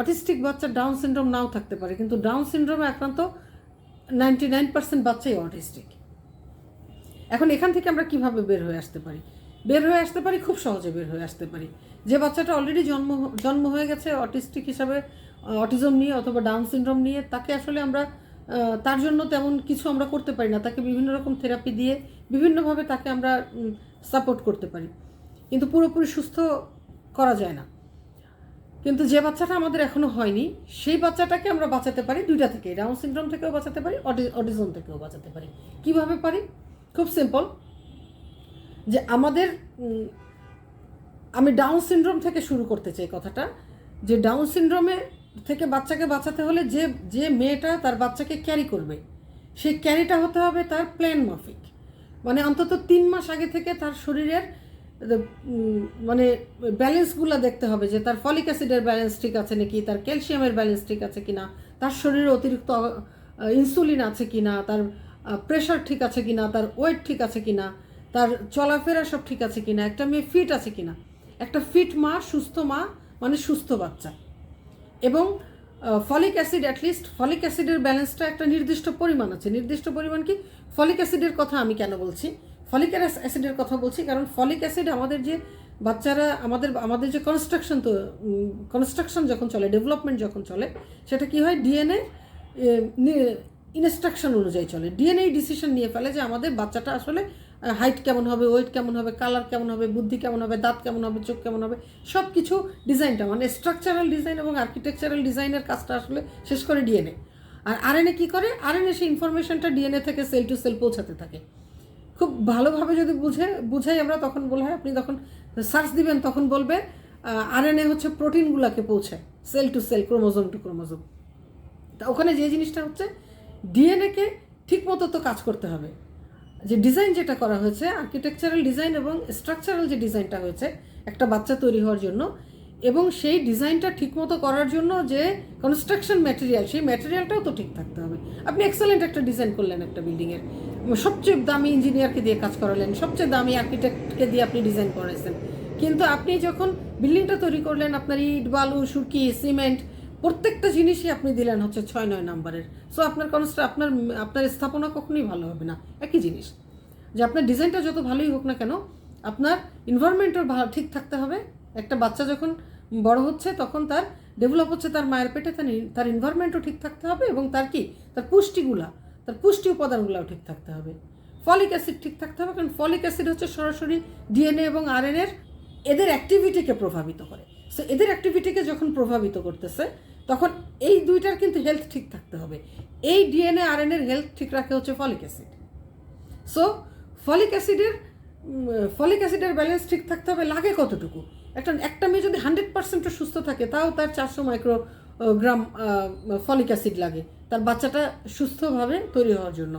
Autistic বাচ্চা down syndrome নাও থাকতে পারে, কিন্তু ডাউন সিনড্রোমে আক্রান্ত নাইনটি নাইন পার্সেন্ট বাচ্চাই অটিস্টিক। এখন এখান থেকে আমরা কীভাবে বের হয়ে আসতে পারি? বের হয়ে আসতে পারি, খুব সহজে বের হয়ে আসতে পারি। যে বাচ্চাটা অলরেডি জন্ম জন্ম হয়ে গেছে অটিস্টিক হিসাবে অটিজম নিয়ে অথবা ডাউন সিনড্রোম নিয়ে, তাকে আসলে আমরা তার জন্য তেমন কিছু আমরা করতে পারি না। তাকে বিভিন্ন রকম থেরাপি দিয়ে বিভিন্নভাবে তাকে আমরা সাপোর্ট করতে পারি। কিন্তু পুরোপুরি সুস্থ করা যায় না। কিন্তু যে বাচ্চাটা আমাদের এখনও হয়নি, সেই বাচ্চাটাকে আমরা বাঁচাতে পারি দুইটা থেকে। ডাউন সিনড্রোম থেকেও বাঁচাতে পারি অটিজম থেকেও বাঁচাতে পারি। কীভাবে পারি? খুব সিম্পল যে আমাদের আমি ডাউন সিনড্রোম থেকে শুরু করতে চাই কথাটা। যে ডাউন সিনড্রোমে থেকে বাচ্চাকে বাঁচাতে হলে যে যে মেয়েটা তার বাচ্চাকে ক্যারি করবে, সেই ক্যারিটা হতে হবে তার প্ল্যান মাফিক। মানে অন্তত তিন মাস আগে থেকে তার শরীরের মানে ব্যালেন্সগুলো দেখতে হবে যে তার ফলিক অ্যাসিডের ব্যালেন্স ঠিক আছে নাকি, তার ক্যালসিয়ামের ব্যালেন্স ঠিক আছে কিনা, তার শরীরে অতিরিক্ত ইনসুলিন আছে কি না তার প্রেশার ঠিক আছে কি না তার ওয়েট ঠিক আছে কিনা, তার চলাফেরা সব ঠিক আছে কি না একটা মেয়ে ফিট আছে কিনা। একটা ফিট মা, সুস্থ মা মানে সুস্থ বাচ্চা। এবং ফলিক অ্যাসিড অ্যাটলিস্ট ফলিক অ্যাসিডের ব্যালেন্সটা একটা নির্দিষ্ট পরিমাণ আছে। নির্দিষ্ট পরিমাণ কি? ফলিক অ্যাসিডের কথা আমি কেন বলছি? ফলিক অ্যাসিডের কথা বলছি, কারণ ফলিক অ্যাসিড আমাদের যে বাচ্চারা, আমাদের আমাদের যে কনস্ট্রাকশন তো কনস্ট্রাকশন যখন চলে ডেভেলপমেন্ট যখন চলে, সেটা কি হয়? ডিএনএ ইনস্ট্রাকশন অনুযায়ী চলে। ডিএনএ ডিসিশন নিয়ে ফেলে যে আমাদের বাচ্চাটা আসলে হাইট কেমন হবে ওয়েট কেমন হবে কালার কেমন হবে, বুদ্ধি কেমন হবে, দাঁত কেমন হবে, চোখ কেমন হবে সব কিছু ডিজাইনটা মানে স্ট্রাকচারাল ডিজাইন এবং আর্কিটেকচারাল ডিজাইনের কাজটা আসলে শেষ করে ডিএনএ আর আরএনএ কী করে? আরএনএ সেই ইনফরমেশনটা ডিএনএ থেকে সেল টু সেল পৌঁছাতে থাকে। খুব ভালোভাবে যদি বুঝে, বুঝাই আমরা তখন বলা, হয়, আপনি তখন সার্চ দিবেন, তখন বলবে আরএনএ হচ্ছে প্রোটিনগুলোকে পৌঁছায় cell to cell chromosome to chromosome তা ওখানে যে জিনিসটা হচ্ছে ডিএনএকে ঠিক মতো তো কাজ করতে হবে। যে ডিজাইন যেটা করা হয়েছে আর্কিটেকচারাল ডিজাইন এবং স্ট্রাকচারাল যে ডিজাইনটা হয়েছে, একটা বাচ্চা তৈরি হওয়ার জন্য এবং সেই ডিজাইনটা ঠিকমতো করার জন্য যে কনস্ট্রাকশন ম্যাটেরিয়াল সেই ম্যাটেরিয়ালটাও তো ঠিক থাকতে হবে। আপনি এক্সেলেন্ট একটা ডিজাইন করলেন একটা বিল্ডিংয়ের সবচেয়ে দামি ইঞ্জিনিয়ারকে দিয়ে কাজ করালেন, সবচেয়ে দামি আর্কিটেক্টকে দিয়ে আপনি ডিজাইন করেছেন। কিন্তু আপনি যখন বিল্ডিংটা তৈরি করলেন, আপনার ইট, বালু, সুরকি সিমেন্ট প্রত্যেকটা জিনিসই আপনি দিলেন হচ্ছে ছয়, নয় নাম্বারের। সো আপনার কনস্ট্রা আপনার আপনার স্থাপনা কখনোই ভালো হবে না। একই জিনিস। যে আপনার ডিজাইনটা যত ভালোই হোক না কেন, আপনার ইনভারনমেন্টও ভালো ঠিক থাকতে হবে। একটা বাচ্চা যখন বড় হচ্ছে, তখন তার ডেভেলপ হচ্ছে, তার মায়ের পেটে তার তার ঠিক থাকতে হবে এবং তার কি? তার পুষ্টিগুলা, তার পুষ্টি উপাদানগুলাও ঠিক থাকতে হবে। ফলিক অ্যাসিড ঠিক থাকতে হবে কারণ ফলিক অ্যাসিড হচ্ছে সরাসরি ডিএনএ এবং আরএনএর এদের অ্যাক্টিভিটিকে প্রভাবিত করে। সো এদের অ্যাক্টিভিটিকে যখন প্রভাবিত করতেছে, তখন এই দুইটার কিন্তু হেলথ ঠিক থাকতে হবে। এই ডিএনএ আরএনএর হেলথ ঠিক রাখে হচ্ছে ফলিক অ্যাসিড। সো ফলিক অ্যাসিডের ফলিক অ্যাসিডের ব্যালেন্স ঠিক থাকতে হবে লাগে কতটুকু? একটা একটা মেয়ে যদি হান্ড্রেড পার্সেন্টও সুস্থ থাকে, তাও তার চারশো মাইক্রো গ্রাম ফলিক অ্যাসিড লাগে। তার বাচ্চাটা সুস্থভাবে তৈরি হওয়ার জন্য।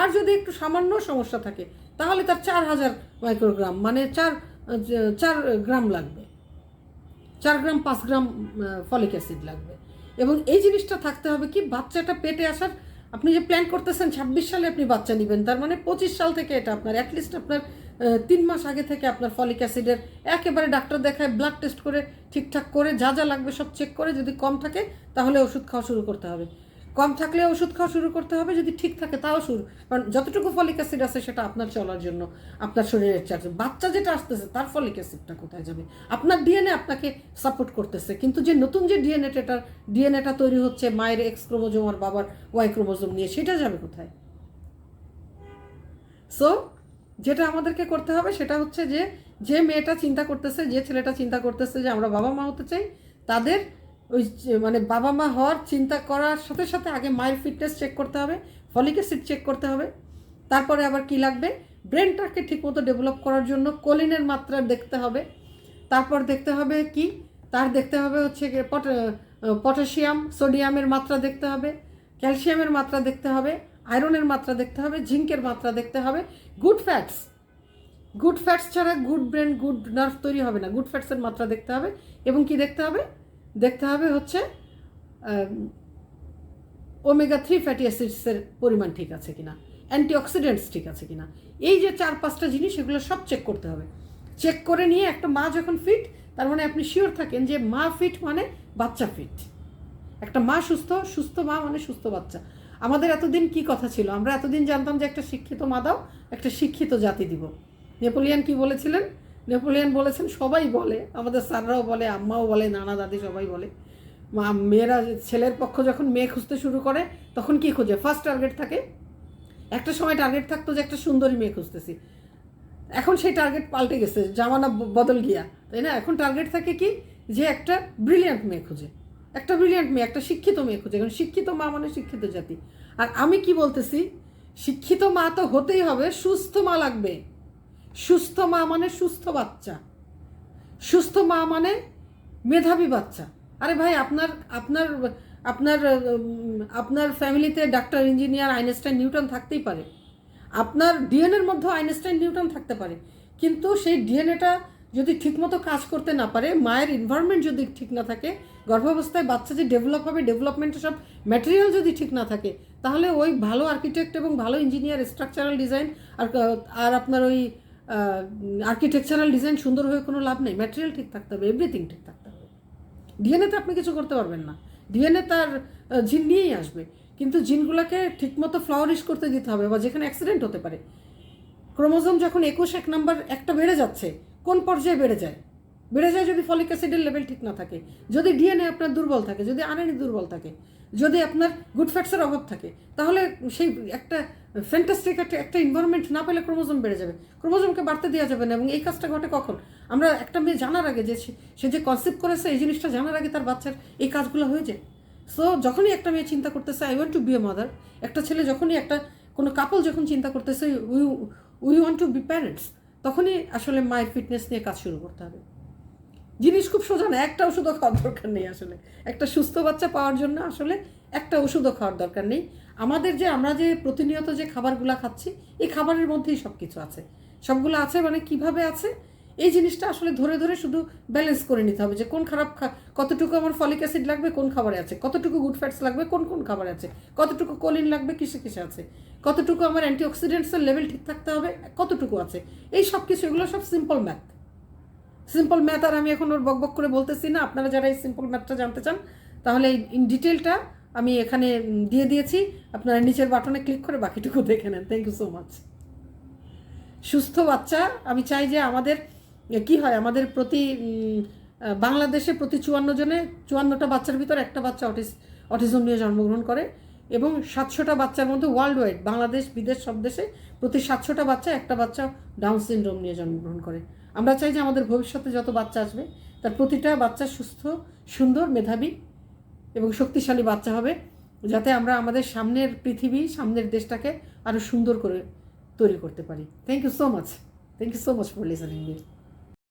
আর যদি একটু সামান্য সমস্যা থাকে, তাহলে তার চার হাজার মাইক্রোগ্রাম মানে চার চার গ্রাম লাগবে। চার গ্রাম, পাঁচ গ্রাম ফলিক অ্যাসিড লাগবে। এবং এই জিনিসটা থাকতে হবে কি, বাচ্চাটা পেটে আসার আপনি যে প্ল্যান করতেছেন, ছাব্বিশ সালে আপনি বাচ্চা নেবেন। তার মানে পঁচিশ সাল থেকে এটা আপনার অ্যাটলিস্ট আপনার তিন মাস আগে থেকে আপনার ফলিক অ্যাসিডের একেবারে ডাক্তার দেখায় ব্লাড টেস্ট করে, ঠিকঠাক করে, যা যা লাগবে সব চেক করে, যদি কম থাকে, তাহলে ওষুধ খাওয়া শুরু করতে হবে। কম থাকলে ওষুধ খাওয়া শুরু করতে হবে, যদি ঠিক থাকে তাও শুরু। কারণ যতটুকু ফলিক অ্যাসিড আছে সেটা আপনার চলার জন্য, আপনার শরীরের চার্জ বাচ্চা যেটা আসতেছে, তার ফলিক অ্যাসিডটা কোথায় যাবে? আপনার ডিএনএ আপনাকে সাপোর্ট করতেছে, কিন্তু যে নতুন যে ডিএনএটা ডিএনএটা তৈরি হচ্ছে মায়ের এক্স ক্রোমোজোম আর বাবার ওয়াই ক্রোমোজোম নিয়ে, সেটা যাবে কোথায়? সো যেটা আমাদেরকে করতে হবে সেটা হচ্ছে যে যে মেয়েটা চিন্তা করতেছে, যে ছেলেটা চিন্তা করতেছে যে আমরা বাবা মা হতে চাই, তাদের ওই মানে বাবা মা হওয়ার চিন্তা করার সাথে সাথে আগে মায়ের ফিটনেস চেক করতে হবে ফলিক অ্যাসিড চেক করতে হবে, তারপরে আবার কি লাগবে? ব্রেনটাকে ঠিকমতো ডেভেলপ করার জন্য কোলিনের মাত্রা দেখতে হবে, তারপর দেখতে হবে কি? তার দেখতে হবে হচ্ছে পট- পটাশিয়াম সোডিয়ামের মাত্রা দেখতে হবে ক্যালসিয়ামের মাত্রা দেখতে হবে আয়রনের মাত্রা দেখতে হবে জিঙ্কের মাত্রা দেখতে হবে গুড ফ্যাটস গুড ফ্যাটস ছাড়া গুড ব্রেন গুড নার্ভ তৈরি হবে না গুড ফ্যাটসের মাত্রা দেখতে হবে, এবং কি দেখতে হবে? দেখতে হবে হচ্ছে ওমেগা থ্রি ফ্যাটি অ্যাসিডসের পরিমাণ ঠিক আছে কিনা অ্যান্টিঅক্সিডেন্টস ঠিক আছে কিনা। এই যে চার পাঁচটা জিনিস, এগুলো সব চেক করতে হবে। চেক করে নিয়ে একটা মা যখন ফিট তার মানে আপনি শিওর থাকেন যে মা ফিট মানে বাচ্চা ফিট একটা মা সুস্থ সুস্থ মা মানে সুস্থ বাচ্চা। আমাদের এতদিন কি কথা ছিল? আমরা এতদিন জানতাম যে একটা শিক্ষিত মা দাও, একটা শিক্ষিত জাতি দিব। নেপোলিয়ান কি বলেছিলেন? নেপোলিয়ান বলেছেন, সবাই বলে, আমাদের স্যাররাও বলে, আম্মাও বলে, নানা দাদি সবাই বলে। মা, মেয়েরা ছেলের পক্ষ যখন মেয়ে খুঁজতে শুরু করে, তখন কি খোঁজে? ফার্স্ট টার্গেট থাকে। একটা সময় টার্গেট থাকতো যে একটা সুন্দরী মেয়ে খুঁজতেছি। এখন সেই টার্গেট পাল্টে গেছে, জামানা বদল গিয়া। তাই না? এখন টার্গেট থাকে কি? যে একটা ব্রিলিয়ান্ট মেয়ে খুঁজে। একটা ব্রিলিয়ান্ট মেয়ে, একটা শিক্ষিত মেয়ে খুঁজে। কারণ শিক্ষিত মা মানে শিক্ষিত জাতি। আর আমি কি বলতেছি? শিক্ষিত মা তো হতেই হবে, সুস্থ মা লাগবে। সুস্থ মা মানে সুস্থ বাচ্চা। সুস্থ মা মানে মেধাবী বাচ্চা। আরে ভাই, আপনার আপনার আপনার আপনার ফ্যামিলিতে ডাক্তার, ইঞ্জিনিয়ার, আইনস্টাইন, নিউটন থাকতেই পারে। আপনার ডিএনএর মধ্যে আইনস্টাইন, নিউটন থাকতে পারে। কিন্তু সেই ডিএনএটা যদি ঠিকমতো কাজ করতে না পারে, মায়ের এনভায়রনমেন্ট যদি ঠিক না থাকে, গর্ভাবস্থায় বাচ্চা যে ডেভেলপ হবে ডেভেলপমেন্টের সব ম্যাটেরিয়াল যদি ঠিক না থাকে, তাহলে ওই ভালো আর্কিটেক্ট এবং ভালো ইঞ্জিনিয়ার স্ট্রাকচারাল ডিজাইন আর আর আপনার ওই আর্কিটেকচারাল ডিজাইন সুন্দর হয়ে কোনো লাভ নেই। ম্যাটেরিয়াল ঠিক থাকতে হবে এভরিথিং ঠিক থাকতে হবে। ডিএনএতে আপনি কিছু করতে পারবেন না। ডিএনএ তার জিন নিয়েই আসবে। কিন্তু জিনগুলোকে ঠিকমতো ফ্লাওয়ারিশ করতে দিতে হবে বা যেখানে অ্যাক্সিডেন্ট হতে পারে। ক্রোমোজোম যখন একুশ, এক নাম্বার, একটা বেড়ে যাচ্ছে, কোন পর্যায়ে বেড়ে যায়? বেড়ে যায় যদি ফলিক অ্যাসিডের লেভেল ঠিক না থাকে। যদি ডিএনএ আপনার দুর্বল থাকে, যদি আরএনএ দুর্বল থাকে, যদি আপনার গুড ফ্যাটসের অভাব থাকে, তাহলে সেই একটা ফ্যান্টাস্টিক একটা একটা এনভায়রনমেন্ট না পেলে ক্রোমোজোম বেড়ে যাবে। ক্রোমোজোমকে বাড়তে দেওয়া যাবে না এবং এই কাজটা ঘটে কখন? আমরা একটা মেয়ে জানার আগে যে সে- সে যে কনসেপ্ট করেছে, এই জিনিসটা জানার আগে তার বাচ্চার এই কাজগুলো হয়ে যায়। সো যখনই একটা মেয়ে চিন্তা করতেছে I want to be a mother একটা ছেলে যখনই একটা কোনো কাপল যখন চিন্তা করতেছে we we want to be parents তখনই আসলে মায়ের ফিটনেস নিয়ে কাজ শুরু করতে হবে। জিনিস খুব সোজা না, একটা ওষুধও খাওয়ার দরকার নেই আসলে। একটা সুস্থ বাচ্চা পাওয়ার জন্য আসলে একটা ওষুধও খাওয়ার দরকার নেই। আমাদের যে, আমরা যে প্রতিনিয়ত যে খাবারগুলো খাচ্ছি, এই খাবারের মধ্যেই সব কিছু আছে। সবগুলো আছে মানে কীভাবে আছে? এই জিনিসটা আসলে ধরে ধরে শুধু ব্যালেন্স করে নিতে হবে যে, কোন খারাপ কতটুকু আমার ফলিক অ্যাসিড লাগবে, কোন খাবারে আছে? কতটুকু গুড ফ্যাটস লাগবে, কোন কোন খাবারে আছে? কতটুকু কোলিন লাগবে, কিসে কিসে আছে? কতটুকু আমার অ্যান্টিঅক্সিডেন্টসের লেভেল ঠিক থাকতে হবে, কতটুকু আছে? এই সব কিছু এগুলো সব সিম্পল ম্যাথ সিম্পল ম্যাথ আর আমি এখন ওর বকবক করে বলতেছি না। আপনারা যারা এই সিম্পল ম্যাথটা জানতে চান, তাহলে ইন ডিটেলটা আমি এখানে দিয়ে দিয়েছি। আপনারা নিচের বাটনে ক্লিক করে বাকিটুকু দেখে নেন। থ্যাংক ইউ সো মাচ সুস্থ বাচ্চা, আমি চাই যে আমাদের কি হয়, আমাদের প্রতি বাংলাদেশে প্রতি চুয়ান্ন জনে চুয়ান্নটা বাচ্চার ভিতর একটা বাচ্চা অটিস, অটিজম নিয়ে জন্মগ্রহণ করে এবং সাতশোটা বাচ্চার মধ্যে ওয়ার্ল্ড ওয়াইড বাংলাদেশ, বিদেশ, সব দেশে প্রতি সাতশোটা বাচ্চা একটা বাচ্চা ডাউন সিনড্রোম নিয়ে জন্মগ্রহণ করে। আমরা চাই যে আমাদের ভবিষ্যতে যত বাচ্চা আসবে, তার প্রতিটা বাচ্চা সুস্থ, সুন্দর, মেধাবী এবং শক্তিশালী বাচ্চা হবে, যাতে আমরা আমাদের সামনের পৃথিবী, সামনের দেশটাকে আরও সুন্দর করে তৈরি করতে পারি। Thank you so much thank you so much for listening me